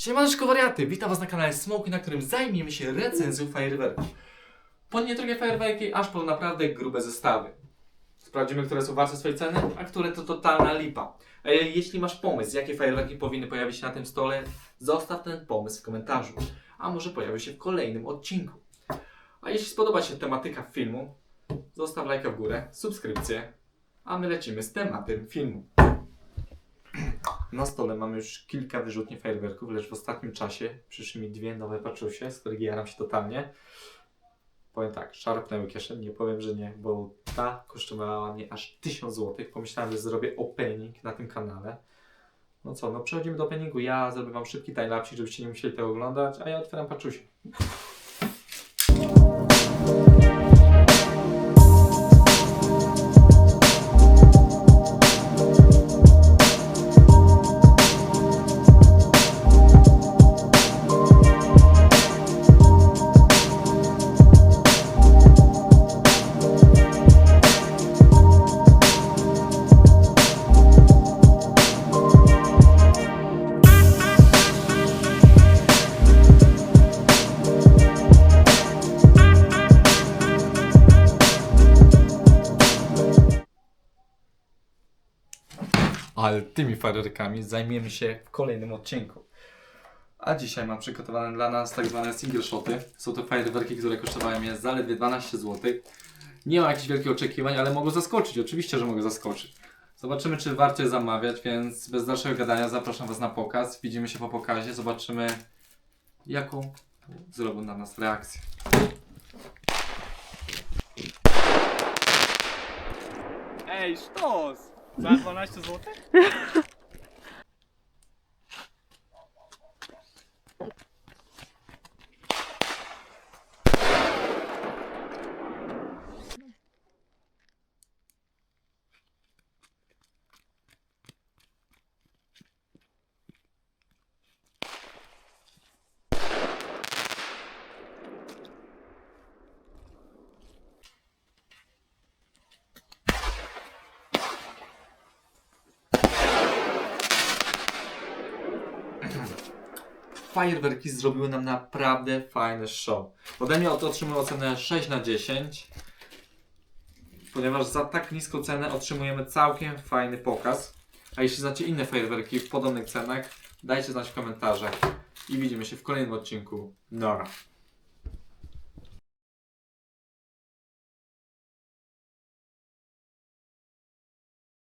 Siemaneczko wariaty, witam was na kanale Smoky, na którym zajmiemy się recenzją fajerwerków. Po nie drogie fajerwerki, aż po naprawdę grube zestawy. Sprawdzimy, które są warte swojej ceny, a które to totalna lipa. Jeśli masz pomysł, jakie fajerwerki powinny pojawić się na tym stole, zostaw ten pomysł w komentarzu, a może pojawi się w kolejnym odcinku. A jeśli spodoba się tematyka filmu, zostaw lajka w górę, subskrypcję, a my lecimy z tematem filmu. Na stole mamy już kilka wyrzutni fajerwerków, lecz w ostatnim czasie przyszły mi dwie nowe paczusie, z których jaram się totalnie. Powiem tak, szarpnęły kieszeń, nie powiem, że nie, bo ta kosztowała mnie aż 1000 zł. Pomyślałem, że zrobię opening na tym kanale. No co, no przechodzimy do openingu. Ja zrobię wam szybki timelapse, żebyście nie musieli tego oglądać, a ja otwieram paczusie. Ale tymi fajerwerkami zajmiemy się w kolejnym odcinku. A dzisiaj mam przygotowane dla nas tak zwane single shoty. Są to fajerwerki, które kosztowały mnie zaledwie 12 zł. Nie mam jakichś wielkich oczekiwań, ale mogą zaskoczyć. Oczywiście, że mogą zaskoczyć. Zobaczymy, czy warto je zamawiać, więc bez dalszego gadania zapraszam Was na pokaz. Widzimy się po pokazie, zobaczymy jaką zrobią na nas reakcję. Ej, sztos! Za 12 zł? Fajerwerki zrobiły nam naprawdę fajne show. Ode mnie otrzymują ocenę 6 na 10, ponieważ za tak niską cenę otrzymujemy całkiem fajny pokaz. A jeśli znacie inne fajerwerki w podobnych cenach, dajcie znać w komentarzach i widzimy się w kolejnym odcinku. Nora.